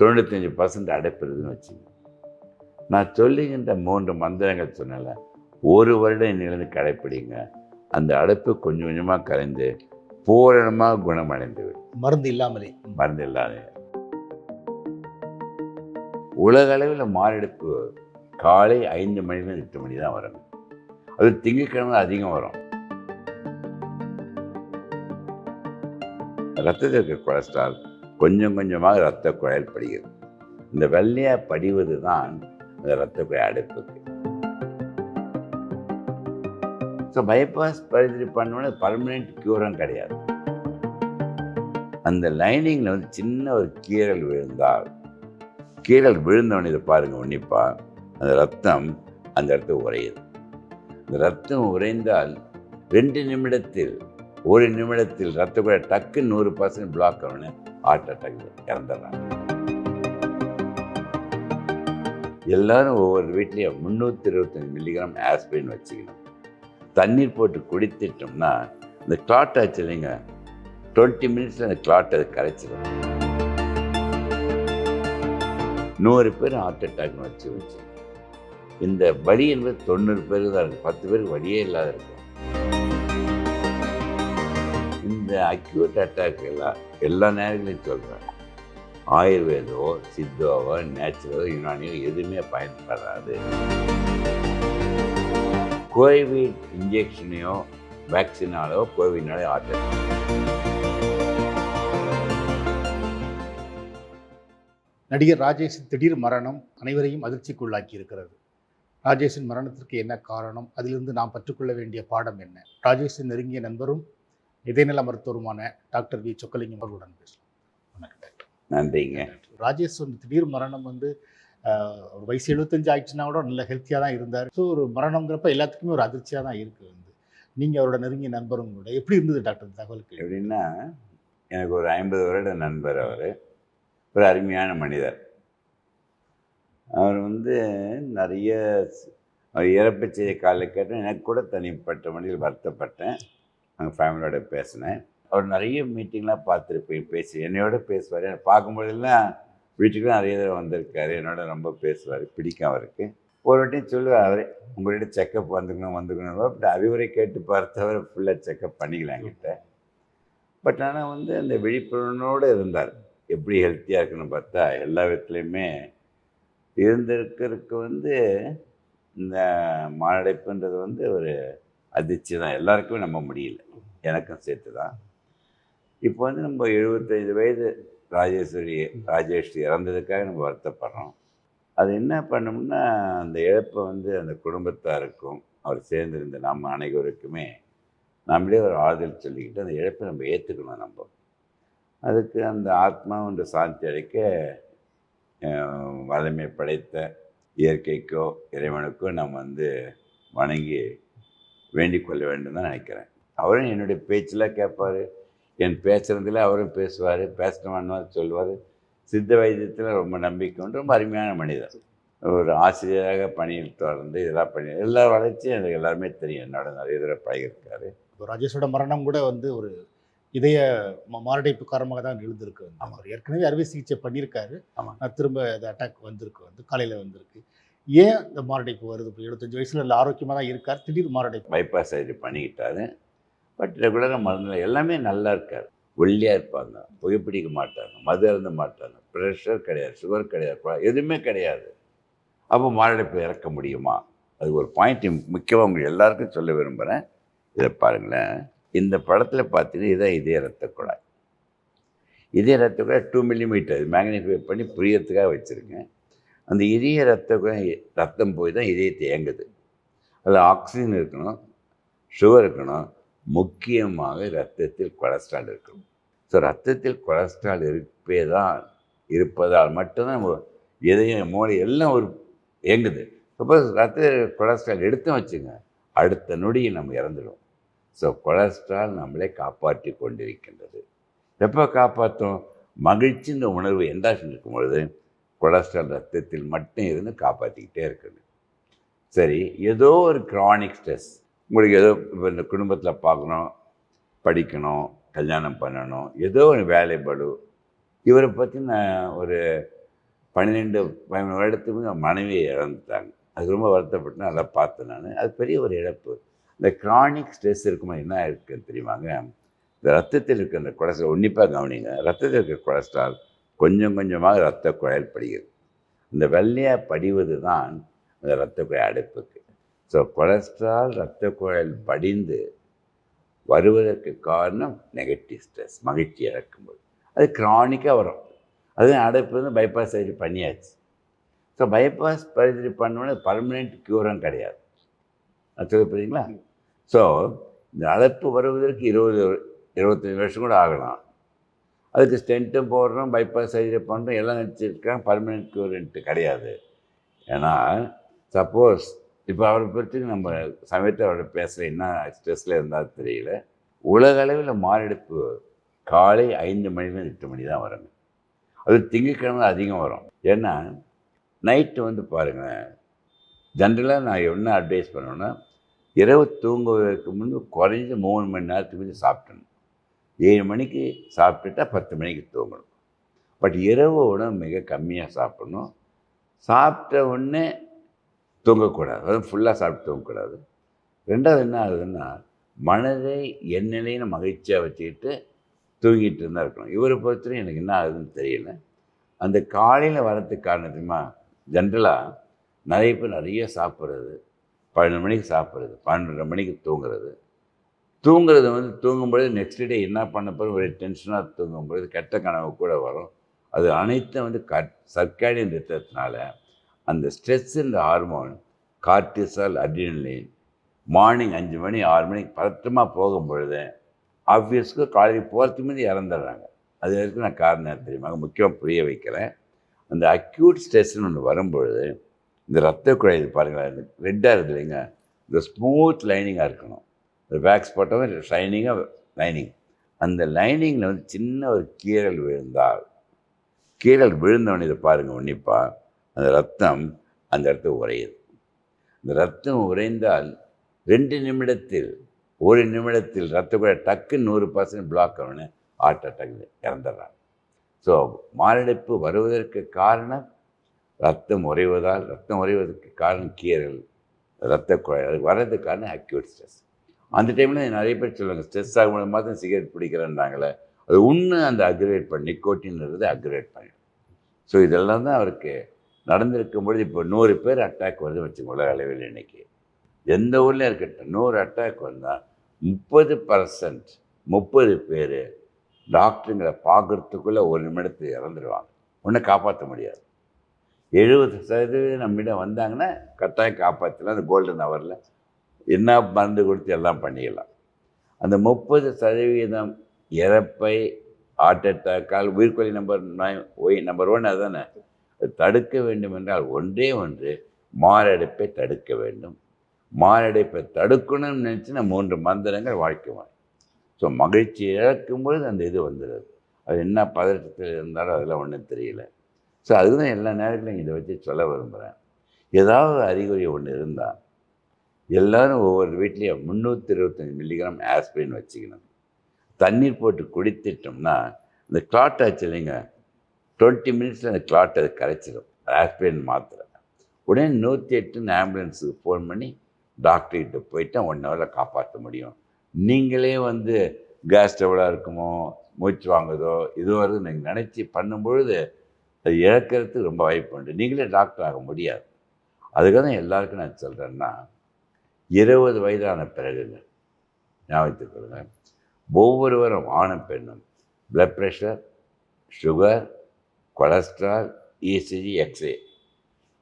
தொண்ணூத்தஞ்சு பர்சன்ட் அடைப்பிடுதுன்னு வச்சுங்க. நான் சொல்லுகின்ற மூன்று மந்திரங்கள் சொன்னல ஒரு வருடம் இன்னிலிருந்து கடைப்பிடிங்க. அந்த அடைப்பு கொஞ்சம் கொஞ்சமாக கரைந்து பூரணமாக குணமடைந்து மருந்து இல்லாமலே. மருந்து இல்லாத உலக அளவில் மாரடைப்பு காலை ஐந்து மணிலேருந்து எட்டு மணி தான் வரும். அது திங்கட்கிழமை அதிகம் வரும். ரத்தத்தில் இருக்க கொலஸ்ட்ரால் கொஞ்சம் கொஞ்சமாக ரத்த குழாயில் படிகிறது. இந்த வெள்ளையாக படிவது தான் இந்த ரத்த குழாய் அடைப்புக்கு ஸோ பைபாஸ் பரிசரி பண்ணோன்னே பர்மனெண்ட் க்யூரம் கிடையாது. அந்த லைனிங்கில் வந்து சின்ன ஒரு கீறல் விழுந்தால் கீறல் விழுந்தவொடனே இதை பாருங்கள் உன்னிப்பா அந்த ரத்தம் அந்த இடத்த உறையுது. இந்த ரத்தம் உறைந்தால் ரெண்டு நிமிடத்தில் ஒரு நிமிடத்தில் ரத்த கூட டக்கு நூறு பர்சன்ட் பிளாக் ஆகணும் ஹார்ட் அட்டாக் இறந்துடுறாங்க. எல்லாரும் ஒவ்வொரு வீட்லேயும் முந்நூற்றி இருபத்தஞ்சு மில்லிகிராம் ஆஸ்பிரின் வச்சுக்கணும். தண்ணீர் போட்டு குடித்துட்டோம்னா இந்த கிளாட் ஆச்சு இல்லைங்க டுவெண்ட்டி மினிட்ஸில் அந்த கிளாட் அது கரைச்சிடும் நூறு பேர் ஹார்ட் அட்டாக்னு வச்சு வச்சு. இந்த வலி என்பது தொண்ணூறு பேருக்கு தான் இருக்குது பத்து பேருக்கு வழியே இல்லாத இருக்கும் இந்த அக்யூட் அட்டாக் எல்லாம் எல்லா நேரங்களையும் சொல்கிறேன் ஆயுர்வேதோ சித்தோவோ நேச்சுரலோ யுனானியோ எதுவுமே பயன்படாது. கோவிட் இன்ஜெக்ஷனையோ வேக்சினாலோ கோவிட்னாலே ஹார்ட் நடிகர் ராஜேஷின் திடீர் மரணம் அனைவரையும் அதிர்ச்சிக்குள்ளாக்கி இருக்கிறது. ராஜேஷின் மரணத்திற்கு என்ன காரணம்? அதிலிருந்து நாம் கற்றுக்கொள்ள வேண்டிய பாடம் என்ன? ராஜேஷின் நெருங்கிய நண்பரும் இதயநல மருத்துவருமான டாக்டர் வி. சொக்கலிங்கம் அவர்களுடன் பேசலாம் வணக்கம் டாக்டர். நன்றிங்க. ராஜேஷ் வந்து திடீர் மரணம் வந்து ஒரு வயசு எழுபத்தஞ்சு ஆயிடுச்சுன்னா கூட நல்ல ஹெல்த்தியாக தான் இருந்தார். ஸோ ஒரு மரணங்கிறப்ப எல்லாத்துக்குமே ஒரு அதிர்ச்சியாக தான் இருக்குது வந்து. நீங்கள் அவரோட நெருங்கிய நண்பரும் கூட எப்படி இருந்தது டாக்டர் தகவலுக்கு எப்படின்னா எனக்கு ஒரு ஐம்பது வருட நண்பர் அவர். ஒரு அருமையான மனிதர். அவர் வந்து நிறைய அவர் இறப்பு செய்தி காலையில் கேட்டேன் எனக்கு கூட தனிப்பட்ட மனிதர் வருத்தப்பட்டேன். நாங்கள் ஃபேமிலியோட பேசினேன். அவர் நிறைய மீட்டிங்லாம் பார்த்துருப்பேன் பேசி என்னையோட பேசுவார். பார்க்கும்போதெல்லாம் வீட்டுக்கு நிறைய தடவை வந்திருக்காரு. என்னோட ரொம்ப பேசுவார் பிடிக்கும் அவருக்கு. ஒரு வாட்டியும் சொல்லுவார் அவரே உங்கள்கிட்ட செக்கப் வந்துக்கணும் வந்துக்கணும் பட் அறிவுரை கேட்டு பார்த்தவர் ஃபுல்லாக செக்கப் பண்ணிக்கலாம் என்கிட்ட. பட் ஆனால் வந்து அந்த விழிப்புணர்வோடு இருந்தார். எப்படி ஹெல்த்தியாக இருக்குன்னு பார்த்தா எல்லா விதத்துலேயுமே இருந்திருக்கிறதுக்கு வந்து இந்த மாரடைப்புன்றது வந்து ஒரு அதிர்ச்சி தான் எல்லாருக்குமே நம்ப முடியல. எனக்கும் சேர்த்து தான் இப்போ வந்து நம்ம எழுபத்தைந்து வயது ராஜேஸ்வரி ராஜேஸ்வரி இறந்ததுக்காக நம்ம வருத்தப்படுறோம். அது என்ன பண்ணோம்னா அந்த இழப்பை வந்து அந்த குடும்பத்தாருக்கும் அவர் சேர்ந்திருந்த நம்ம அனைவருக்குமே நம்மளே ஒரு ஆறுதல் சொல்லிக்கிட்டு அந்த இழப்பை நம்ம ஏற்றுக்கணும் நம்ம. அதுக்கு அந்த ஆத்மா ஒன்று சாந்தி அடைக்க வலிமை படைத்த இயற்கைக்கோ இறைவனுக்கோ நம்ம வந்து வணங்கி வேண்டிக் கொள்ள வேண்டும் தான் நினைக்கிறேன். அவரும் என்னுடைய பேச்செல்லாம் கேட்பார். என் பேசுகிறதுல அவரும் பேசுவார். பேசணும்னு சொல்லுவார் சித்த வைத்தியத்தில் ரொம்ப நம்பிக்கை உண்டு. ரொம்ப அருமையான மனிதர். ஒரு ஆசிரியராக பணியில் தொடர்ந்து இதெல்லாம் பண்ணி எல்லா வளர்ச்சியும் எனக்கு எல்லாருமே தெரியும். என்னோட நிறைய தடவை பழகிருக்காரு ராஜேஷோட மரணம் கூட வந்து ஒரு இதய மாரடைப்பு காரணமாக தான் எழுந்திருக்கு. அவர் ஏற்கனவே அறுவை சிகிச்சை பண்ணியிருக்காரு. ஆமா. நான் திரும்ப இந்த அட்டாக் வந்திருக்கு. வந்து காலையில் வந்திருக்கு. ஏன் இந்த மாரடைப்பு வருது இப்போ எழுபத்தஞ்சு வயசில்? இல்லை ஆரோக்கியமாக தான் இருக்கார். திடீர் மாரடைப்பு. Bypass surgery பண்ணிக்கிட்டாரு. பட் ரெகுலராக மருந்து எல்லாமே நல்லா இருக்கார். ஒல்லியாக இருப்பாங்க. புகைப்பிடிக்க மாட்டாங்க. மது அருந்த மாட்டாங்க. ப்ரெஷர் கிடையாது. சுகர் கிடையாது. எதுவுமே கிடையாது. அப்போ மாரடைப்பு இறக்க முடியுமா? அது ஒரு பாயிண்ட் முக்கியமாக உங்களுக்கு எல்லாருக்கும் சொல்ல விரும்புகிறேன் இதை பாருங்களேன். இந்த படத்தில் பார்த்தீங்கன்னா இதான் இதே ரத்த குழாய். இதே ரத்த குழாய் டூ மில்லிமீட்டர் மேக்னிஃபை பண்ணி புரியறதுக்காக வச்சுருக்கேன். அந்த இதய ரத்த ரத்தம் போய் தான் இதயத்தை இயங்குது அதில் ஆக்சிஜன் இருக்கணும் சுகர் இருக்கணும் முக்கியமாக ரத்தத்தில் கொலஸ்ட்ரால் இருக்கணும். ஸோ ரத்தத்தில் கொலஸ்ட்ரால் இருப்பே தான் இருப்பதால் மட்டும்தான் நம்ம மூளை எல்லாம் ஒரு இயங்குது சப்போஸ் ரத்த கொலஸ்ட்ரால் எடுத்து வச்சுங்க அடுத்த நொடியை நம்ம இறந்துடும் ஸோ கொலஸ்ட்ரால் நம்மளை காப்பாற்றி கொண்டிருக்கின்றது. எப்போ காப்பாற்றும் மகிழ்ச்சின்ற உணர்வு எண்டாஷன் இருக்கும் பொழுது கொலஸ்ட்ரால் ரத்தத்தில் மட்டும் இருந்து காப்பாற்றிக்கிட்டே இருக்கணும். சரி ஏதோ ஒரு க்ரானிக் ஸ்ட்ரெஸ் உங்களுக்கு ஏதோ இப்போ இந்த குடும்பத்தில் பார்க்கணும் படிக்கணும் கல்யாணம் பண்ணணும் ஏதோ ஒரு வேலை பளு. இவரை பற்றின ஒரு பன்னிரெண்டு பதிமூணு வருடத்துக்கு மனைவியை இழந்துட்டாங்க அது ரொம்ப வருத்தப்பட்டு நல்லா பார்த்தேன் நான். அது பெரிய ஒரு இழப்பு. இந்த கிரானிக் ஸ்ட்ரெஸ் இருக்குமா என்ன இருக்குன்னு தெரியுமாங்க? இந்த ரத்தத்தில் இருக்கிற அந்த கொலஸ்ட்ரால் உன்னிப்பாக கவனிங்க. ரத்தத்தில் இருக்கிற கொலஸ்ட்ரால் கொஞ்சம் கொஞ்சமாக இரத்த குழாயில் படிகிறது இந்த வெள்ளையாக படிவது தான் அந்த இரத்த குழாய் அடைப்புக்கு. ஸோ கொலஸ்ட்ரால் இரத்த குழாயில் படிந்து வருவதற்கு காரணம் நெகட்டிவ் ஸ்ட்ரெஸ் மகிழ்ச்சி இறக்கும்போது அது கிரானிக்காக வரும். அது அடைப்பு வந்து பைபாஸ் சர்ஜரி பண்ணியாச்சு. ஸோ பைபாஸ் சர்ஜரி பண்ணோன்னே பர்மனெண்ட் க்யூரம் கிடையாது. அது சொல்ல புரியுங்களா ஸோ இந்த அடைப்பு வருவதற்கு இருபது இருபத்தஞ்சி வருஷம் கூட ஆகலாம். அதுக்கு ஸ்டென்ட்டும் போடுறோம் பைபாஸ் சர்ஜரி பண்ணுறோம் எல்லாம் நினச்சிருக்காங்க பர்மனெண்ட் க்யூர்ன்ட்டு கிடையாது. ஏன்னா சப்போஸ் இப்போ அவரை பற்றி நம்ம சமயத்தை அவரோட பேசல என்ன ஸ்ட்ரெஸ்ஸில் இருந்தால் தெரியல. உலக அளவில் மாரடைப்பு காலை ஐந்து மணிலேருந்து எட்டு மணி தான் வருங்க. அது திங்கட்கிழமை அதிகம் வரும். ஏன்னா நைட்டு வந்து பாருங்கள் ஜென்ரலாக நான் என்ன அட்வைஸ் பண்ணுவேன்னா இரவு தூங்குவதற்கு முன்பு குறைஞ்ச மூணு மணி நேரத்துக்கு முன்னாடி சாப்பிட்டணும். ஏழு மணிக்கு சாப்பிட்டுட்டா பத்து மணிக்கு தூங்கணும். பட் இரவு உணவு மிக கம்மியாக சாப்பிடணும். சாப்பிட்ட உடனே தூங்கக்கூடாது. அதுவும் ஃபுல்லாக சாப்பிட்டு தூங்கக்கூடாது. ரெண்டாவது என்ன ஆகுதுன்னா மனதை எந்நிலைன்னு மகிழ்ச்சியாக வச்சுக்கிட்டு தூங்கிட்டு இருந்தால் இருக்கணும். இவரை பொறுத்தவரையும் எனக்கு என்ன ஆகுதுன்னு தெரியல. அந்த காலையில் வரத்துக்கு காரணத்துமா ஜென்ரலாக நிறைய பேர் நிறைய சாப்பிட்றது. பன்னெண்டு மணிக்கு சாப்பிட்றது. பன்னெண்டரை மணிக்கு தூங்குறது. தூங்குறது வந்து தூங்கும்பொழுது நெக்ஸ்ட் டே என்ன பண்ண போகிற ஒரு டென்ஷனாக தூங்கும்பொழுது கெட்ட கனவு கூட வரும். அது அனைத்தும் வந்து கட் சர்க்காடியன் ரித்தத்தினால அந்த ஸ்ட்ரெஸ் இந்த ஹார்மோன் கார்டிசால் அட்ரினலின் மார்னிங் அஞ்சு மணி ஆறு மணிக்கு பதற்றமாக போகும் பொழுது ஆஃபீஸ்க்கு காலையில் போகிறதுக்கு முன்னாடி இறந்துடுறாங்க. அது வரைக்கும் நான் காரணம் தெரியுமா? முக்கியமாக புரிய வைக்கிறேன் அந்த அக்யூட் ஸ்ட்ரெஸ்ன்னு ஒன்று வரும்பொழுது இந்த ரத்த குழாய் இது பாருங்களேன் ரெட்டாக இருக்குது இல்லைங்க. இந்த ஸ்மூத் லைனிங்காக இருக்கணும். பேக்ஸ் போட்டவன் ஷைனிங்காக லைனிங் அந்த லைனிங்கில் வந்து சின்ன ஒரு கீறல் விழுந்தால் கீறல் விழுந்தவன் இதை பாருங்கள் உன்னிப்பா அந்த ரத்தம் அந்த இடத்துல உறையுது. இந்த ரத்தம் உறைந்தால் ரெண்டு நிமிடத்தில் ஒரு நிமிடத்தில் ரத்த கூட டக்கு நூறு பர்சன்ட் பிளாக் ஆகணும்னு ஹார்ட் அட்டாக்ல இறந்துடுறாங்க ஸோ மாரடைப்பு வருவதற்கு காரணம் ரத்தம் உறைவதால் ரத்தம் உறைவதற்கு காரணம் கீறல் ரத்த குழாய் அது வர்றதுக்கான அக்யூட் ஸ்ட்ரெஸ் அந்த டைமில் நிறைய பேர் சொல்லுவாங்க ஸ்ட்ரெஸ் ஆகும் மாதம் சிகரெட் பிடிக்கிறேன்றாங்களே அது ஒன்று அந்த அக்ரேட் பண்ணி நிக்கோட்டின்றது அக்ரேட் பண்ணிடும் ஸோ இதெல்லாம் தான் அவருக்கு நடந்திருக்கும் பொழுது இப்போ நூறு பேர் அட்டாக் வருது வச்சுக்கோங்க உலக அளவில் இன்னைக்கு. எந்த ஊர்லேயும் இருக்கட்டும் நூறு அட்டாக் வந்தால் முப்பது பர்சன்ட் முப்பது பேர் டாக்டருங்களை பார்க்குறதுக்குள்ளே ஒரு நிமிடத்தில் இறந்துடுவாங்க ஒன்றும் காப்பாற்ற முடியாது. எழுபது சதவீதம் நம்மிடம் வந்தாங்கன்னா கட்டாயம் காப்பாற்றலாம் அந்த கோல்டன் ஹவரில் என்ன மருந்து கொடுத்து எல்லாம் பண்ணிக்கலாம் அந்த முப்பது சதவீதம் இறப்பை ஹார்ட் அட்டாக்கால் உயிர்கொல்லி நம்பர் ஒய் நம்பர் ஒன் அதானே? தடுக்க வேண்டும் என்றால் ஒன்றே ஒன்று மாரடைப்பை தடுக்க வேண்டும். மாரடைப்பை தடுக்கணும்னு நினச்சினா மூன்று மந்திரங்கள் வாழ்க்கை ஸோ மகிழ்ச்சி இழக்கும்பொழுது அந்த இது வந்துடுது. அது என்ன பதற்றத்தில் இருந்தாலும் அதெல்லாம் ஒன்றும் தெரியல. ஸோ அதுதான் எல்லா நேரத்திலும் இதை வச்சு சொல்ல விரும்புகிறேன் ஏதாவது அறிகுறி ஒன்று இருந்தால் எல்லோரும் ஒவ்வொரு வீட்லேயும் முந்நூற்றி இருபத்தஞ்சி மில்லிகிராம் ஆஸ்பிரின் வச்சுக்கணும். தண்ணீர் போட்டு குடித்துட்டோம்னா இந்த கிளாட் ஆச்சு இல்லைங்க டுவெண்ட்டி மினிட்ஸில் அந்த கிளாட் அது கரைச்சிடும் ஆஸ்பிரின் மாத்திரை. உடனே நூற்றி எட்டுன்னு ஆம்புலன்ஸுக்கு ஃபோன் பண்ணி டாக்டர்கிட்ட போயிட்டா ஒன் ஹவரில் காப்பாற்ற முடியும். நீங்களே வந்து கேஸ் ட்ரபிளாக இருக்குமோ மூச்சு வாங்குதோ இது வருது நீங்கள் நினச்சி பண்ணும்பொழுது அது இழக்கிறதுக்கு ரொம்ப வாய்ப்பு உண்டு. நீங்களே டாக்டர் ஆக முடியாது. அதுக்காக தான் எல்லாருக்கும் நான் சொல்கிறேன்னா இருபது வயதான பிறகுங்க. ஞாபகத்துக் கொள்ளுங்க. ஒவ்வொருவரும் ஆணும் பெண்ணும். Blood pressure sugar cholesterol ECG X ray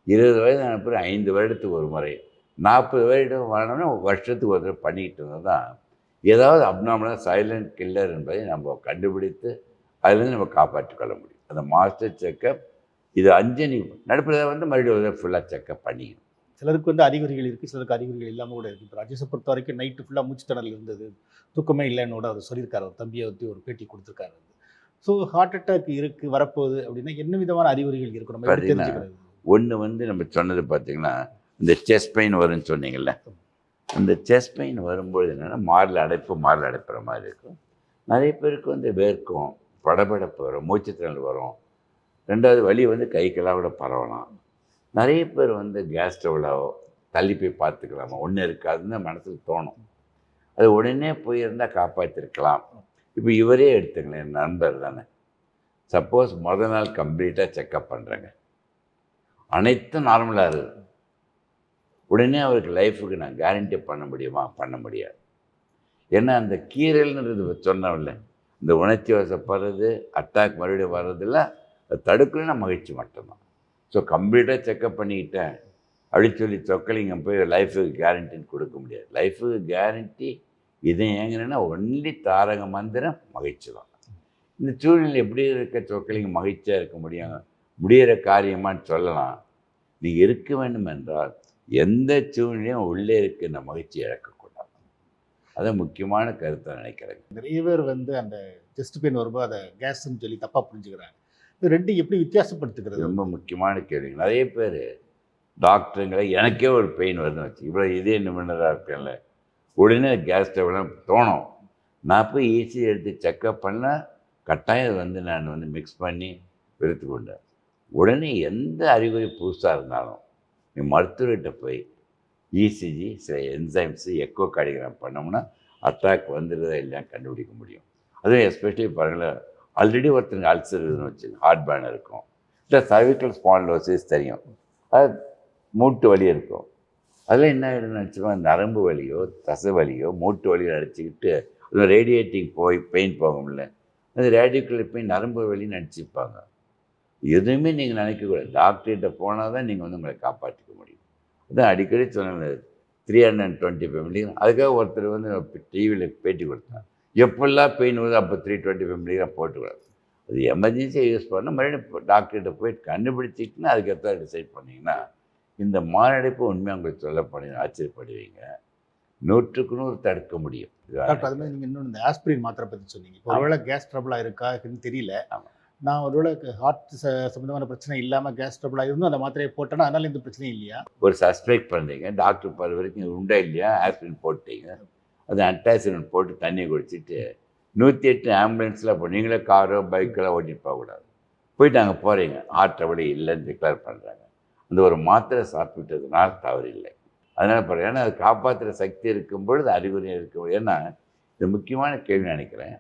இருபது வயதான பிறகு ஐந்து வருடத்துக்கு ஒரு முறை. நாற்பது வருடம் வரணும்னா வருஷத்துக்கு ஒரு தடவை பண்ணிக்கிட்டு இருந்தால் தான் ஏதாவது அப்னாமலாக சைலண்ட் கில்லர் என்பதை நம்ம கண்டுபிடித்து அதுலேருந்து நம்ம காப்பாற்றிக் கொள்ள முடியும். அந்த மாஸ்டர் செக்கப் இது அஞ்சு நீ நடுப்பில் வந்து மறுபடியும் ஃபுல்லாக செக்கப் பண்ணிக்கணும். சிலருக்கு வந்து அறிகுறிகள் இருக்குது சிலருக்கு அறிகுறிகள் இல்லாமல் கூட இருக்குது இப்போ ராஜேஷை பொறுத்த வரைக்கும் நைட்டு ஃபுல்லாக மூச்சுத்திணறல் இருந்தது. தூக்கமே இல்லைன்னு கூட அவர் சொல்லியிருக்காரு. அவர் தம்பியை பற்றி ஒரு பேட்டி கொடுத்துருக்காரு ஸோ ஹார்ட் அட்டாக் இருக்குது வரப்போகுது அப்படின்னா என்ன விதமான அறிகுறிகள் இருக்கும் நம்ம தெரிஞ்சுக்கிறது? ஒன்று வந்து நம்ம சொன்னது பார்த்தீங்கன்னா இந்த செஸ்ட் பெயின் வரும்னு சொன்னீங்கல்ல? அந்த செஸ்ட் பெயின் வரும்பொழுது என்னென்னா மாரில் அடைப்பு மாரில் அடைப்புற மாதிரி இருக்கும். நிறைய பேருக்கு வந்து வேர்க்கும் படபடப்பு வரும் மூச்சுத்திறல் வரும். ரெண்டாவது வலி வந்து கைக்கெல்லாம் கூட பரவலாம். நிறைய பேர் வந்து கேஸ் ஸ்டவ்வில் தள்ளி போய் பார்த்துக்கலாமா? ஒன்றும் இருக்காதுன்னு மனசுக்கு தோணும். அது உடனே போயிருந்தால் காப்பாற்றிருக்கலாம் இப்போ இவரே எடுத்துங்களேன் என் நண்பர் தானே. சப்போஸ் முத நாள் கம்ப்ளீட்டாக செக்கப் பண்ணுறேங்க அனைத்தும் நார்மலாக இருக்குது. உடனே அவருக்கு லைஃபுக்கு நான் கேரண்டி பண்ண முடியுமா? பண்ண முடியாது. ஏன்னா அந்த கீரல்ன்றது சொன்னோம்ல. இந்த உணர்ச்சி வசப்படுறது அட்டாக் மறுபடியும் வர்றதில்ல. அதை தடுக்கணும்னா மகிழ்ச்சி மட்டும்தான். ஸோ கம்ப்ளீட்டாக செக்கப் பண்ணிக்கிட்டேன் அப்படி சொல்லி சொக்கலிங்க போய் லைஃபுக்கு கேரண்டின்னு கொடுக்க முடியாது. லைஃபுக்கு கேரண்டி இதை ஏங்கினா ஒன்லி தாரக மந்திரம் மகிழ்ச்சி தான் இந்த சூழ்நிலை எப்படி இருக்க சொக்கலிங்க மகிழ்ச்சியாக இருக்க முடியும்? முடிகிற காரியமான்னு சொல்லலாம். நீ இருக்க வேண்டும் என்றால் எந்த சூழ்நிலையும் உள்ளே இருக்க இந்த மகிழ்ச்சி இழக்கக்கூடாது. அது முக்கியமான கருத்தை நினைக்கிறேன். நிறைய பேர் வந்து அந்த செஸ்ட் பெயின் வரும்போது அதை கேஸ்ன்னு சொல்லி தப்பாக புரிஞ்சுக்கிறாங்க. இது ரெண்டு எப்படி வித்தியாசப்படுத்துக்கிறது ரொம்ப முக்கியமான கேள்வி நிறைய பேர் டாக்டருங்களை எனக்கே ஒரு பெயின் வருதுன்னு வச்சு இவ்வளோ இதே நிபுணராக இருக்கேன்ல. உடனே கேஸ் ஸ்டவ்லாம் தோணும். நான் போய் ஈஸி எடுத்து செக்கப் பண்ணால் கட்டாயம் வந்து நான் வந்து மிக்ஸ் பண்ணி விருத்து கொண்டேன் உடனே எந்த அறிகுறி புதுசாக இருந்தாலும் நீ மருத்துவர்கிட்ட போய் இசிஜி சில என்சைம்ஸு எக்கோ கார்டிகிராம் பண்ணோம்னா அட்டாக் வந்துடுதா இல்லையா கண்டுபிடிக்க முடியும். அதுவும் எஸ்பெஷலி பாருங்களேன் ஆல்ரெடி ஒருத்தருக்கு அல்சர் இருக்குதுன்னு வச்சு ஹார்ட் பேன் இருக்கும். இல்லை சர்விக்கல் ஸ்பான்லோசிஸ் தெரியும். அது மூட்டு வலி இருக்கும். அதில் என்ன ஆகிடும்னு நினச்சிக்கோங்க நரம்பு வலியோ தசை வலியோ மூட்டு வலியோ அடிச்சுக்கிட்டு அது ரேடியேட்டிங் போய் பெயின் போகும்ல அந்த ரேடியோக்குள்ளே போய் நரம்பு வலின்னு நினச்சிப்பாங்க எதுவுமே நீங்கள் நினைக்கக்கூடாது. டாக்டர்கிட்ட போனால் தான் நீங்கள் வந்து உங்களை காப்பாற்றிக்க முடியும். அதான் அடிக்கடி சொன்னேன் three hundred and twenty five million அதுக்காக ஒருத்தர் வந்து டிவியில் பேட்டி கொடுத்தாங்க எப்பெல்லாம் பெயின் வருது அப்போ த்ரீ டுவெண்ட்டி ஃபைவ் மில்லிகிராம் போட்டுக்கூடாது அது எமர்ஜென்சியாக யூஸ் பண்ணால் மறுபடியும் டாக்டர்கிட்ட போய் கண்டுபிடிச்சிட்டுனா அதுக்கேற்ற டிசைட் பண்ணிங்கன்னா இந்த மாரடைப்பு உண்மையாக உங்களுக்கு சொல்ல பண்ணி ஆச்சரியப்படுவீங்க. நூற்றுக்கு நூறு தடுக்க முடியும். டாக்டர் அது மாதிரி நீங்கள் இன்னொன்று இந்த ஆஸ்பிரின் மாத்திரை பற்றி சொன்னீங்க. இப்போ ஒருவேளை கேஸ் ட்ரபிளாக இருக்கா இருக்குன்னு தெரியல. நான் ஒருவேளை ஹார்ட் சம்மந்தமான பிரச்சனை இல்லாமல் கேஸ் ட்ரபிளாக இருந்தும் அந்த மாத்திரையை போட்டேன்னா அதனால எந்த பிரச்சனையும் இல்லையா? ஒரு சஸ்பெக்ட் பண்ணுறீங்க டாக்டர் பாரு வரைக்கும் உண்டா இல்லையா? ஆஸ்பிரின் போட்டீங்க. அது அட்டாசிமெண்ட் போட்டு தண்ணி குடிச்சிட்டு நூற்றி எட்டு ஆம்புலன்ஸில் இப்போ நீங்களே காரோ பைக்கெல்லாம் ஓட்டிட்டு போகக்கூடாது போயிட்டு அங்கே போகிறீங்க ஹார்ட் வழி இல்லைன்னு டிக்ளேர் பண்ணுறாங்க அந்த ஒரு மாத்திரை சாப்பிட்டதுனால தவறு இல்லை அதனால் பாரு ஏன்னா அது காப்பாற்றுற சக்தி இருக்கும் பொழுது அறிகுறி இருக்கும் ஏன்னா இது முக்கியமான கேள்வி நினைக்கிறேன்.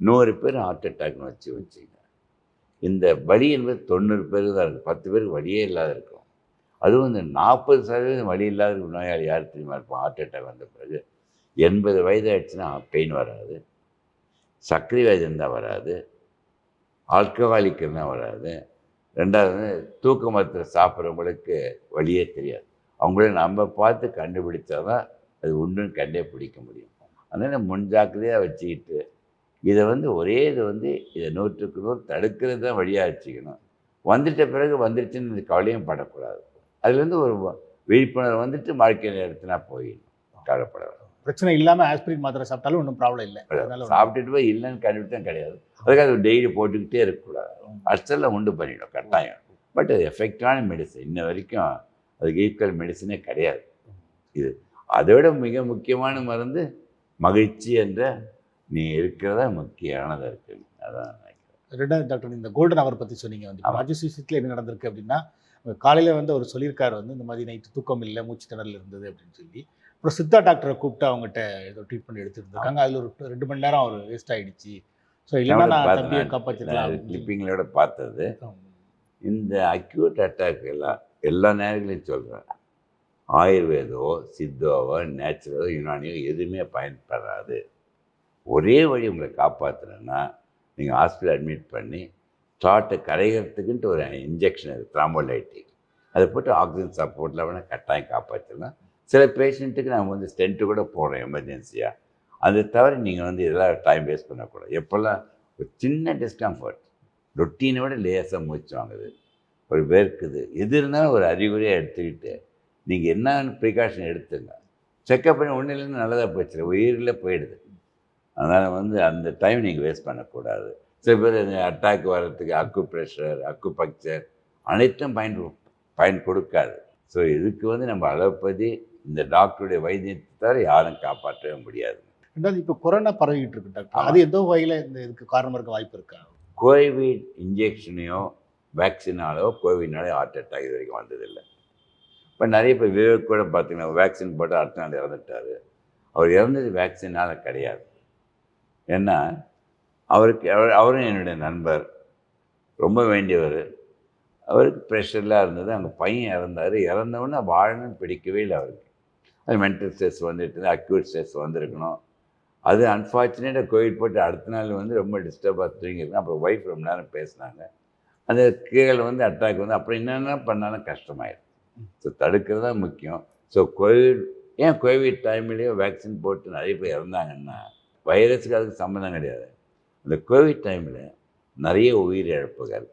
நூறு பேர் ஹார்ட் அட்டாக்னு வச்சு வச்சுங்க. இந்த வலி என்பது தொண்ணூறு பேர் தான் இருக்குது பத்து பேருக்கு வழியே இல்லாத இருக்கும். அதுவும் இந்த நாற்பது சதவீதம் வழி இல்லாத நோயாளி யார் தெரியுமா இருப்போம் ஹார்ட் அட்டாக் வந்த பிறகு. எண்பது வயது ஆயிடுச்சுன்னா பெயின் வராது சர்க்கரை வயது இருந்தால் வராது ஆல்கஹாலிக் இருந்தால் வராது. ரெண்டாவது வந்து தூக்க மரத்தில் சாப்பிட்றவங்களுக்கு வழியே தெரியாது. அவங்கள நம்ம பார்த்து கண்டுபிடிச்சா தான் அது உண்டுன்னு கண்டே பிடிக்க முடியும். அதனால் முன்ஜாக்கிரதையாக வச்சுக்கிட்டு இதை வந்து ஒரே இது வந்து இதை நூற்றுக்கு நூறு தடுக்கிறது தான் வழியாக வச்சுக்கணும். வந்துட்ட பிறகு வந்துருச்சுன்னு இந்த கவலையும் படக்கூடாது. அதுலேருந்து ஒரு விழிப்புணர்வு வந்துட்டு வாழ்க்கையில் எடுத்துனா போயிடணும் கவலைப்பட பிரச்சனை இல்லாமல் ஆஸ்பிரின் மாத்திரை சாப்பிட்டாலும் ஒன்றும் ப்ராப்ளம் இல்லை. சாப்பிட்டுட்டு போய் இல்லைன்னு கண்டுபிடிச்சா கிடையாது. அதுக்காக டெய்லி போட்டுக்கிட்டே இருக்கக்கூடாது. அர்ச்சலில் உண்டு பண்ணிடும் கட்டாயம். பட் அது எஃபெக்டான மெடிசன் இன்ன வரைக்கும் அதுக்கு ஈக்குவல் மெடிசனே கிடையாது. இது அதை விட மிக முக்கியமான மருந்து மகிழ்ச்சி என்ற நீ இருக்கிறதா முக்கியமானதாக இருக்கு. அதான் ரெண்டாவது டாக்டர் இந்த கோல்டன் அவர் பற்றி சொன்னீங்க வந்து. ராஜேஷ் விஷயத்தில் என்ன நடந்திருக்கு அப்படின்னா காலையில் வந்து அவர் சொல்லியிருக்காரு வந்து இந்த மாதிரி நைட்டு தூக்கம் இல்லை மூச்சு திணறல் இருந்தது அப்படின்னு சொல்லி. அப்புறம் சித்தா டாக்டரை கூப்பிட்டு அவங்ககிட்ட ஏதோ ட்ரீட்மெண்ட் எடுத்துருந்துருக்காங்க. அதில் ஒரு ரெண்டு மணி நேரம் அவர் வேஸ்ட் ஆயிடுச்சு. ஸோ இல்லைன்னா நான். தம்பியை நான் காப்பாற்றிருக்கலாம் கிளிப்பிங்களோட பார்த்தது. இந்த அக்யூட் அட்டாக் எல்லாம் எல்லா நேரங்களையும் சொல்கிறேன் ஆயுர்வேதோ சித்தோவோ நேச்சுரலோ யுனானியோ எதுவுமே பயன்படாது. ஒரே வழி உங்களை காப்பாற்றுறேன்னா நீங்கள் ஹாஸ்பிட்டல் அட்மிட் பண்ணி ஸ்டார்ட்டை கரைகிறதுக்குன்ட்டு ஒரு இன்ஜெக்ஷன் இருக்குது த்ராம்போலைட்டிக் அதை போட்டு ஆக்சிஜன் சப்போர்ட்டில் வேணால் கட்டாயம் காப்பாற்றலாம் சில பேஷண்ட்டுக்கு நம்ம வந்து ஸ்டென்ட்டு கூட போடுறோம் எமர்ஜென்சியாக அதை தவிர நீங்கள் வந்து இதெல்லாம் டைம் வேஸ்ட் பண்ணக்கூடாது. எப்போல்லாம் ஒரு சின்ன டிஸ்கம்ஃபர்ட் ரொட்டீனை விட லேசாக மூச்சு வாங்குது ஒரு வேர்க்குது எது இருந்தாலும் ஒரு அறிகுறியாக எடுத்துக்கிட்டு நீங்கள் என்ன ப்ரிகாஷன் எடுத்துங்க. செக்கப் பண்ணி ஒன்றும் இல்லைன்னு நல்லதாக போயிடுச்சு உயிரில் போயிடுது. அதனால் வந்து அந்த டைம் நீங்கள் வேஸ்ட் பண்ணக்கூடாது. சில பேர் அட்டாக் வர்றதுக்கு அக்கு ப்ரெஷர் அக்கு பக்சர் அனைத்தும் பயன் பயன் கொடுக்காது. ஸோ இதுக்கு வந்து நம்ம அலோபதி இந்த டாக்டருடைய வைத்தியத்தை தவிர யாரும் காப்பாற்றவே முடியாது. ரெண்டாவது இப்போ கொரோனா பரவிட்டு இருக்கு டாக்டர். அது ஏதோ வகையில் இந்த இதுக்கு காரணமாக இருக்க வாய்ப்பு இருக்கா? கோவிட் இன்ஜெக்ஷனையோ வேக்சினாலோ கோவிட்னாலோ ஹார்ட் அட்டாக் இது வரைக்கும் வந்ததில்லை. இப்போ நிறைய பேர் விவேக் கூட பார்த்தீங்கன்னா வேக்சின் போட்டு அடுத்த நாள் இறந்துட்டார். அவர் இறந்தது வேக்சினால் கிடையாது. ஏன்னா அவருக்கு அவர் அவரும் என்னுடைய நண்பர். ரொம்ப வேண்டியவர். அவருக்கு ப்ரெஷர்லாம் இருந்தது. அங்கே பையன் இறந்தார். இறந்தவொடனே வாழணும்னு பிடிக்கவே இல்லை அவருக்கு. அது மென்டல் ஸ்ட்ரெஸ் வந்துட்டு அக்யூட் ஸ்ட்ரெஸ் வந்திருக்கணும். அது அன்ஃபார்ச்சுனேட்டாக கோவிட் போட்டு அடுத்த நாள் வந்து ரொம்ப டிஸ்டர்பாக தூங்கியிருக்கேன். அப்புறம் ஒய்ஃப் ரொம்ப நேரம் பேசினாங்க. அந்த கீழே வந்து அட்டாக் வந்து அப்புறம் என்னென்ன பண்ணாலும் கஷ்டமாயிடும் ஸோ தடுக்கிறது தான் முக்கியம். ஸோ கோவிட் ஏன் கோவிட் டைம்லேயே வேக்சின் போட்டு நிறைய பேர் இறந்தாங்கன்னா வைரஸுக்கு அதுக்கு சம்மந்தம் கிடையாது. அந்த கோவிட் டைமில் நிறைய உயிர் இழப்புகள்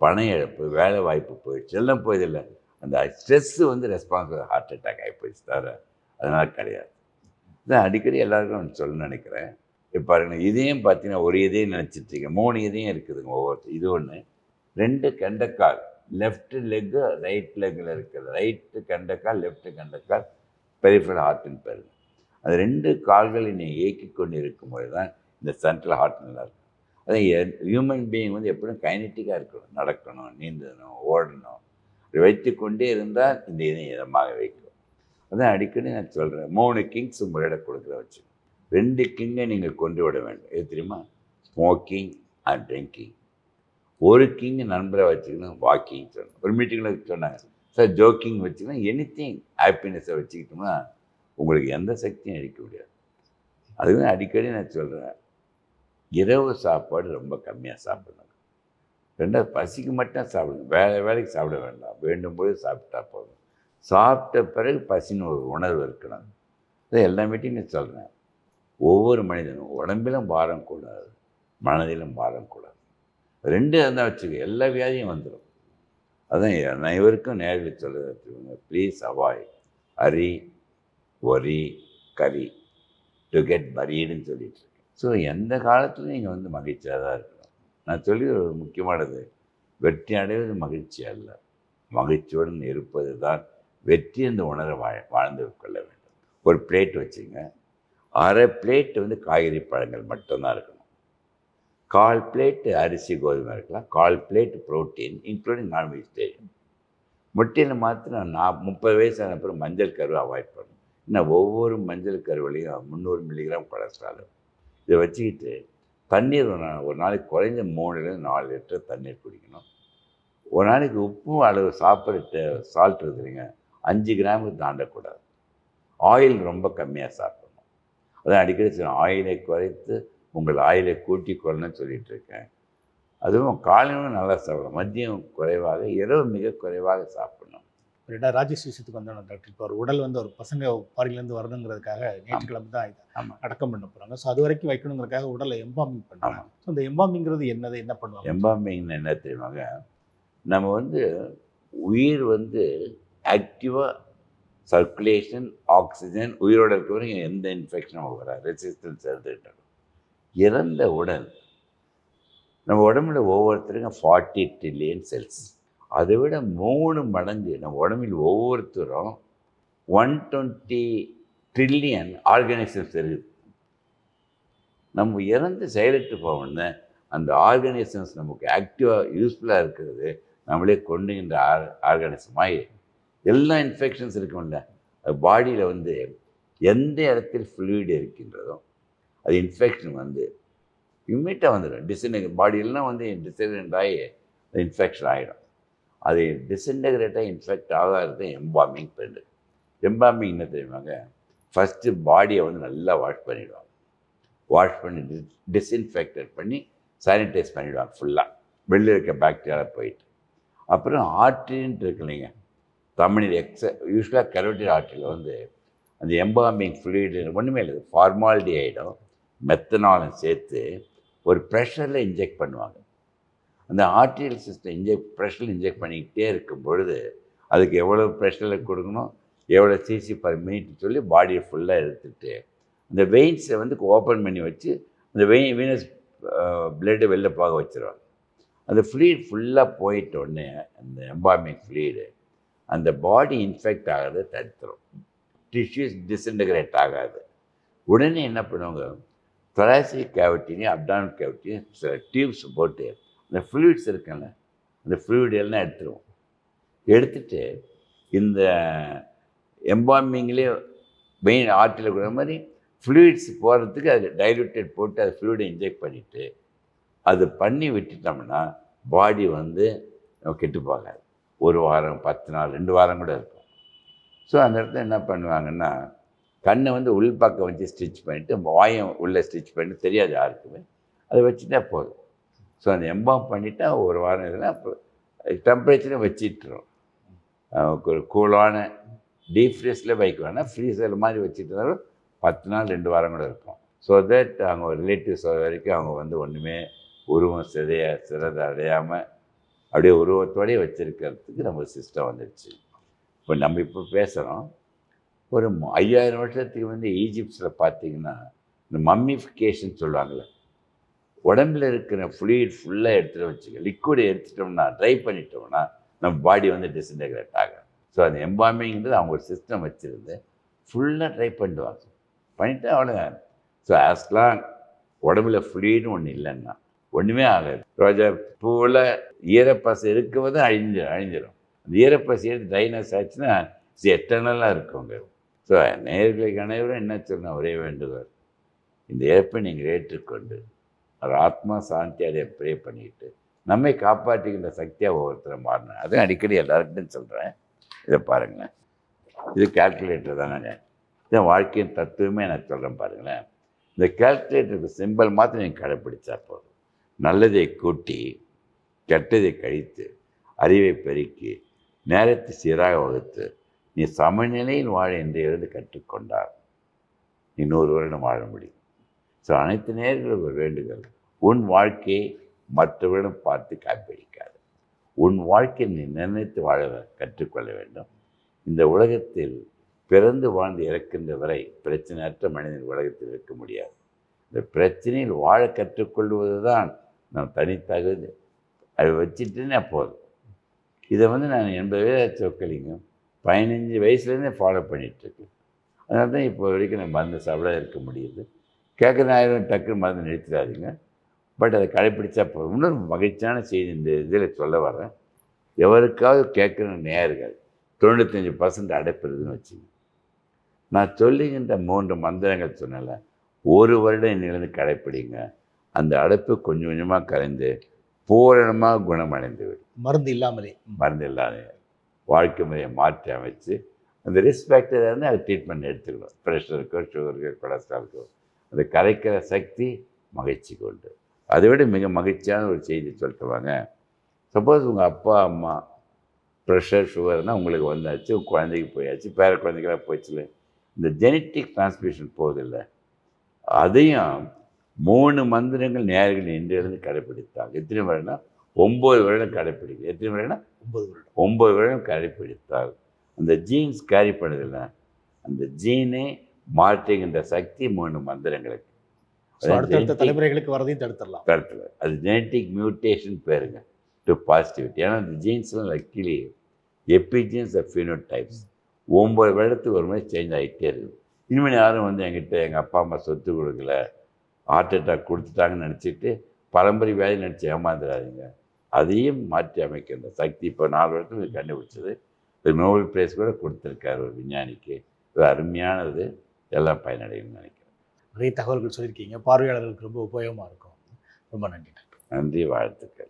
பண இழப்பு வேலை வாய்ப்பு போயிடுச்சு. எல்லாம் போயதில்லை அந்த ஸ்ட்ரெஸ்ஸு வந்து ரெஸ்பான்ஸ் ஹார்ட் அட்டாக் ஆகி போயிடுச்சு தவிர அதனால் கிடையாது. இதான் அடிக்கடி எல்லாருக்கும் நான் சொல்ல நினைக்கிறேன். இப்போ பாருங்க இதையும் பார்த்தீங்கன்னா ஒரு இதையும் நினச்சிட்ருக்கேன் மூணு இதையும் இருக்குதுங்க ஒவ்வொருத்தர். இது ஒன்று ரெண்டு கெண்டக்கால். லெஃப்ட் லெக்கு ரைட் லெக்கில் இருக்குது ரைட்டு கெண்டக்கால் லெஃப்ட் கெண்டக்கால் பெரிஃபரல் ஹார்ட்னு பேர். அது ரெண்டு கால்களை நீ இயக்கி கொண்டு இருக்கும்போது தான் இந்த சென்ட்ரல் ஹார்ட் நல்லா இருக்கும். அதே ஹியூமன் பீயிங் வந்து எப்படியும் கைனட்டிக்காக இருக்கணும். நடக்கணும் நீந்தணும் ஓடணும். வைத்து கொண்டே இருந்தால் இந்த இதை இதமாக வைக்கும். அதான் அடிக்கடி நான் சொல்கிறேன் மூணு கிங்ஸ் உங்களிடம் கொடுக்குற வச்சு. ரெண்டு கிங்கை நீங்கள் கொண்டு விட வேண்டும். எது தெரியுமா? ஸ்மோக்கிங் அண்ட் ட்ரிங்கிங் ஒரு கிங் நண்பரை வச்சுக்கணும் வாக்கிங் சொல்லணும். ஒரு மீட்டிங்கில் சொன்னாங்க. சார் ஜோக்கிங் வச்சுக்கணும். எனி திங் ஹாப்பினஸை வச்சுக்கிட்டோம்னா உங்களுக்கு எந்த சக்தியும் அடிக்க முடியாது. அதுவும் அடிக்கடி நான் சொல்கிறேன் இரவு சாப்பாடு ரொம்ப கம்மியாக சாப்பிடணும். ரெண்டாவது பசிக்கு மட்டும் சாப்பிடுங்க. வேலை வேலைக்கு சாப்பிட வேண்டாம். வேண்டும் போது சாப்பிட்டா போதும். சாப்பிட்ட பிறகு பசின்னு ஒரு உணர்வு இருக்கணும். இதை எல்லா மீட்டிங்கும் சொல்கிறேன் ஒவ்வொரு மனிதனும் உடம்பிலும் பாரம் கூடாது மனதிலும் பாரம் கூடாது. ரெண்டு இருந்தால் வச்சுக்க எல்லா வியாதியும் வந்துடும் அதான் அனைவருக்கும் நேரில் சொல்லுங்க please avoid hurry worry curry to get பரீடுன்னு சொல்லிட்டு இருக்கேன். ஸோ எந்த காலத்துலையும் நீங்கள் வந்து மகிழ்ச்சியாக தான் இருக்கணும். நான் சொல்லி ஒரு முக்கியமானது. வெற்றி அடைவது மகிழ்ச்சி அல்ல. மகிழ்ச்சியுடன் இருப்பது தான் வெற்றி என்ற உணர வாழ வாழ்ந்து கொள்ள வேண்டும். ஒரு பிளேட் வச்சுங்க. அரை பிளேட் வந்து காய்கறி பழங்கள் மட்டும்தான் இருக்கணும். கால் பிளேட்டு அரிசி கோதுமை இருக்கலாம். கால் plate protein including non vegetarian முட்டையில் மாற்றி நான் முப்பது வயசு அப்புறம் மஞ்சள் கருவை அவாய்ட் பண்ணணும். இன்னும் ஒவ்வொரு மஞ்சள் கருவிலையும் முந்நூறு மில்லிகிராம் கொலஸ்ட்ரால் இதை வச்சுக்கிட்டு தண்ணீர் ஒரு நாளைக்கு குறைஞ்ச மூணுலேருந்து நாலு லிட்டர் தண்ணீர் குடிக்கணும். ஒரு நாளைக்கு உப்பும் அளவு சாப்பிட்டு சால்ட் இருக்குதுங்க. அஞ்சு கிராமுக்கு தாண்டக்கூடாது. ஆயில் ரொம்ப கம்மியாக சாப்பிடணும். அதான் அடிக்கடி சொல்லுவேன் ஆயிலை குறைத்து உங்கள் ஆயிலை கூட்டி கொள்ளணும்னு சொல்லிட்டு இருக்கேன். அதுவும் காலையிலும் நல்லா சாப்பிடணும் மதியம் குறைவாக இரவு மிக குறைவாக சாப்பிடணும் ரெண்டா ராஜேஷ் விஷயத்துக்கு வந்தோம் டாக்டர் இப்போ ஒரு உடல் வந்து ஒரு பசங்க ஃபாரின்லேருந்து வரணுங்கிறதுக்காக ஞாயிற்றுக்கிழமை தான் இதை. அடக்கம் பண்ண போகிறாங்க ஸோ அது வரைக்கும் வைக்கணுங்கிறதுக்காக உடலை எம்பாமிங் பண்ணுறாங்க ஸோ இந்த எம்பாமிங்கிறது என்னது? என்ன பண்ணுவாங்க? எம்பாமிங்னு என்ன தெரியுமாங்க? நம்ம வந்து உயிர் வந்து ஆக்டிவாக சர்க்குலேஷன் ஆக்சிஜன் உயிரோட இருக்க வரைக்கும் எந்த இன்ஃபெக்ஷனும் வராது. ரெசிஸ்டன்ஸ் இருந்துகிட்டு. இறந்த உடல் நம்ம உடம்புல ஒவ்வொருத்தருக்கும் ஃபார்ட்டி ட்ரில்லியன் செல்ஸ் அதை விட மூணு மடங்கு நம்ம உடம்பில் ஒவ்வொருத்தரும் ஒன் டுவெண்ட்டி ட்ரில்லியன் ஆர்கனைசம்ஸ் இருக்குது. நம்ம இறந்து செயலிட்டு போவோம்னு அந்த ஆர்கனைசம்ஸ் நமக்கு ஆக்டிவாக யூஸ்ஃபுல்லாக இருக்கிறது. நம்மளே கொண்டுகின்ற ஆர் ஆர்கனைசமாக எல்லா இன்ஃபெக்ஷன்ஸ் இருக்கும்ல அது பாடியில் வந்து எந்த இடத்தில் ஃப்ளூயிட் இருக்கின்றதோ அது இன்ஃபெக்ஷன் வந்து இம்மிடியாக வந்துடும். டிசின்டெக் பாடியெல்லாம் வந்து டிசின்டெக்ட் ஆகி அது இன்ஃபெக்ஷன் ஆகிடும் அது டிஸ்இன்டகிரேட்டாக இன்ஃபெக்ட் ஆகாதது எம்பாமிங் பெண்டு எம்பாமிங் என்ன தெரியுமாங்க? ஃபஸ்ட்டு பாடியை வந்து நல்லா வாஷ் பண்ணிவிடுவாங்க வாஷ் பண்ணி டிஸ் டிஸ்இன்ஃபெக்டட் பண்ணி சானிடைஸ் பண்ணிவிடுவாங்க ஃபுல்லாக வெளில இருக்க பாக்டீரியாவில் போயிட்டு. அப்புறம் ஆர்ட்ரின்ட்டு இருக்கு இல்லைங்க தமிழில் எக்ஸ யூஸ்வலாக கரோட்டிட் ஆர்ட்ரியில் வந்து அந்த எம்பாமிங் ஃப்ளூயிடு ஒன்றுமே இல்லை ஃபார்மாலிட்டி ஆகிடும் மெத்தனாலும் சேர்த்து ஒரு ப்ரெஷரில் இன்ஜெக்ட் பண்ணுவாங்க. அந்த arterial system inject pressure inject பண்ணிக்கிட்டே இருக்கும் பொழுது அதுக்கு எவ்வளோ ப்ரெஷரில் கொடுக்கணும் எவ்வளோ சிசி பர் மினிட் சொல்லி பாடியை ஃபுல்லாக எடுத்துட்டு அந்த வெயின்ஸை வந்து ஓப்பன் பண்ணி வச்சு அந்த வெயின் வீனஸ் பிளட்டு வெளில போக வச்சுருவாங்க. அந்த ஃப்ளூயிட் ஃபுல்லாக போயிட்ட உடனே அந்த எம்பாமிங் ஃப்ளூயிடு அந்த பாடி இன்ஃபெக்ட் ஆகிறத தடுத்துரும். டிஷ்யூஸ் டிஸ்இன்டகிரேட் ஆகாது. உடனே என்ன பண்ணுவாங்க? தொராசிக் கேவிட்டினையும் அப்டானல் கேவிட்டியும் சில டியூப்ஸ் போட்டு இந்த ஃப்ளூயிட்ஸ் இருக்குல்ல அந்த ஃப்ளூயிட் எல்லாம் எடுத்துருவோம். எடுத்துட்டு இந்த எம்பாமிங்லேயே மெயின் ஆர்ட்டில் கொடுக்குற மாதிரி ஃப்ளூயிட்ஸ் போகிறதுக்கு அது டைலூட்டட் போட்டு அது ஃப்ளூயிடை இன்ஜெக்ட் பண்ணிவிட்டு அது பண்ணி விட்டுட்டோம்னா பாடி வந்து கெட்டு போகாது. ஒரு வாரம் பத்து நாள் ரெண்டு வாரம் கூட இருக்கும். ஸோ அந்த இடத்துல என்ன பண்ணுவாங்கன்னா கண்ணை வந்து உள்பக்கம் வச்சு ஸ்டிச் பண்ணிவிட்டு வாயம் உள்ளே ஸ்டிச் பண்ணிட்டு தெரியாது யாருக்குமே அதை வச்சுட்டா போதும். ஸோ அந்த எம்பாம் பண்ணிவிட்டு ஒரு வாரம் இதெல்லாம் டெம்பரேச்சரும் வச்சிட்டுரும். ஒரு கூலான டீப் ஃப்ரீஸில் வைக்க வேணாம். ஃப்ரீசர் மாதிரி வச்சுட்டு இருந்தாலும் பத்து நாள் ரெண்டு வாரம் கூட இருக்கும். ஸோ தட் அவங்க ரிலேட்டிவ்ஸ் வரைக்கும் அவங்க வந்து ஒன்றுமே உருவம் சிதைய சிறத அடையாமல் அப்படியே உருவத்தோடயே வச்சுருக்கிறதுக்கு நம்ம சிஸ்டம் வந்துடுச்சு இப்போ நம்ம இப்போ பேசுகிறோம் ஒரு ஐயாயிரம் வருஷத்துக்கு வந்து ஈஜிப்ட்ஸில் பார்த்தீங்கன்னா இந்த மம்மிஃபிகேஷன் சொல்லுவாங்கள்ல உடம்புல இருக்கிற ஃப்ளூயிட் ஃபுல்லாக எடுத்துகிட்டு வச்சுக்க லிக்விட் எடுத்துட்டோம்னா ட்ரை பண்ணிட்டோம்னா நம்ம பாடி வந்து டிஸ்இன்டெகிரேட் ஆகும் ஸோ அந்த எம்பாமிங்கிறது அவங்க ஒரு சிஸ்டம் வச்சுருந்து ஃபுல்லாக ட்ரை பண்ணிடுவாங்க. பண்ணிட்டு அவ்வளோதான் ஸோ ஆஸ்லாம் உடம்புல ஃப்ளூயிட்னு ஒன்று இல்லைன்னா ஒன்றுமே ஆகாது. ரோஜா பூவில் ஈரப்பசை இருக்குவதும் அழிஞ்சு அழிஞ்சிடும் அந்த ஈரப்பசை எடுத்து ட்ரைனஸ் ஆச்சுன்னா இது எட்டர்னலாக இருக்குங்க ஸோ நேர்களுக்கு அனைவரும் என்ன சொன்னால் ஒரே வேண்டுகோள். இந்த ஏற்ப நீங்கள் ஏற்றுக்கொண்டு ஒரு ஆத்மா சாந்தி அதை ப்ரே பண்ணிட்டு நம்மை காப்பாற்றிக்கின்ற சக்தியாக ஒவ்வொருத்தரை மாறணும் அதுவும் அடிக்கடி எல்லாருக்கிட்டும் சொல்கிறேன் இதை பாருங்களேன். இது கால்குலேட்டர் தானேங்க இதான் வாழ்க்கையின் தத்துவமே நான் சொல்கிறேன் பாருங்களேன். இந்த கால்குலேட்டருக்கு சிம்பிள் மாத்திரம் நீங்கள் கடைப்பிடிச்சா போதும். நல்லதை கூட்டி கெட்டதை கழித்து அறிவை பெருக்கி நேரத்தை சீராக வகுத்து நீ சமநிலையில் வாழ என்று இருந்து கற்றுக்கொண்டார் நீ நூறு வருடம் வாழ முடியும். ஸோ அனைத்து நேர்களும் ஒரு வேண்டுதல் உன் வாழ்க்கையை மற்றவரிடம் பார்த்து காப்பிடிக்காது உன் வாழ்க்கையை நீ நிர்ணயித்து வாழ கற்றுக்கொள்ள வேண்டும். இந்த உலகத்தில் பிறந்து வாழ்ந்து இறக்கின்ற வரை பிரச்சனையற்ற மனிதன் உலகத்தில் இருக்க முடியாது. இந்த பிரச்சனையில் வாழ கற்றுக்கொள்வது தான் நம் தனித்தகுதி. அதை வச்சுட்டுனே போதும். இதை வந்து நான் எண்பது வயது சொக்கலிங்கம் பதினஞ்சு வயசுலேருந்தே ஃபாலோ பண்ணிகிட்ருக்கேன் அதனால தான் இப்போ வரைக்கும் நம்ம அந்த சவலாக இருக்க முடியுது. கேட்குற ஆயிரம் டக்குன்னு மருந்து நிறுத்திடாதீங்க. பட் அதை கடைப்பிடிச்சா போதும். இன்னொரு மகிழ்ச்சியான செய்தி இந்த இதில் சொல்ல வரேன் எவருக்காவது கேட்குற நேர்கள் தொண்ணூத்தஞ்சு பர்சன்ட் அடைப்பிடுதுன்னு வச்சுங்க. நான் சொல்லுகின்ற மூன்று மந்திரங்கள் சொன்னல ஒரு வருடம் இன்னிலிருந்து கடைப்பிடிங்க. அந்த அடைப்பு கொஞ்சம் கொஞ்சமாக கரைந்து பூரணமாக குணமடைந்து விடும். மருந்து இல்லாமலே. மருந்து இல்லாத வாழ்க்கை முறையை மாற்றி அமைச்சு அந்த ரிஸ்க் ஃபேக்டர் இருந்தால் அது ட்ரீட்மெண்ட் எடுத்துக்கணும். ப்ரெஷருக்கோ சுகருக்கோ கொலஸ்ட்ராலுக்கோ அதை கரைக்கிற சக்தி மகிழ்ச்சி கொண்டு. அதை விட மிக மகிழ்ச்சியான ஒரு செய்தி சொல்லிட்டு வாங்க சப்போஸ் உங்கள் அப்பா அம்மா ப்ரெஷர் சுகர்னால் உங்களுக்கு வந்தாச்சு குழந்தைக்கு போயாச்சு பேர குழந்தைக்கெல்லாம் போச்சுல. இந்த ஜெனட்டிக் டிரான்ஸ்மிஷன் போகுதில்ல. அதையும் மூணு மந்திரங்கள் நேர்கள் இன்றிலிருந்து கடைப்பிடித்தாங்க. எத்தனை வருடம்னா ஒம்பது வருடம் கடைப்பிடிக்கும் எத்தனை வருடம்னா ஒன்பது வருடம் ஒம்பது வருடம் கடைப்பிடித்தால் அந்த ஜீன்ஸ் கேரி பண்ணுதில்ல. அந்த ஜீனை மாற்றுகின்ற சக்தி மூணு மந்திரங்களுக்கு. அடுத்தடுத்த தலைமுறைகளுக்கு வரதையும் தடுத்துடலாம். கருத்தில் அது ஜெனட்டிக் மியூட்டேஷன் பேருங்க. டு பாசிட்டிவிட்டி ஏன்னா அந்த ஜீன்ஸ்லாம் லக்கிலி எப்பி ஜீன்ஸ் ஃபினோ டைப்ஸ் ஒம்பது வருடத்துக்கு ஒரு மாதிரி சேஞ்ச் ஆகிட்டே இருக்குது இனிமேல் யாரும் வந்து என்கிட்ட எங்கள் அப்பா அம்மா சொத்து கொடுக்கல. ஹார்ட் அட்டாக் கொடுத்துட்டாங்கன்னு நினச்சிட்டு பரம்பரை வியாதி நினச்சி ஏமாந்துடாதீங்க அதையும் மாற்றி அமைக்கின்ற சக்தி இப்போ நாலு வருஷத்துக்கு இது கண்டுபிடிச்சது. நோபல் பிரைஸ் கூட கொடுத்துருக்காரு ஒரு விஞ்ஞானிக்கு. இது அருமையானது. எல்லாம் பயனடையும்னு நினைக்கிறேன். நிறைய தகவல்கள் சொல்லியிருக்கீங்க. பார்வையாளர்களுக்கு ரொம்ப உபயோகமாக இருக்கும். ரொம்ப நன்றி. நன்றி வாழ்த்துக்கள்.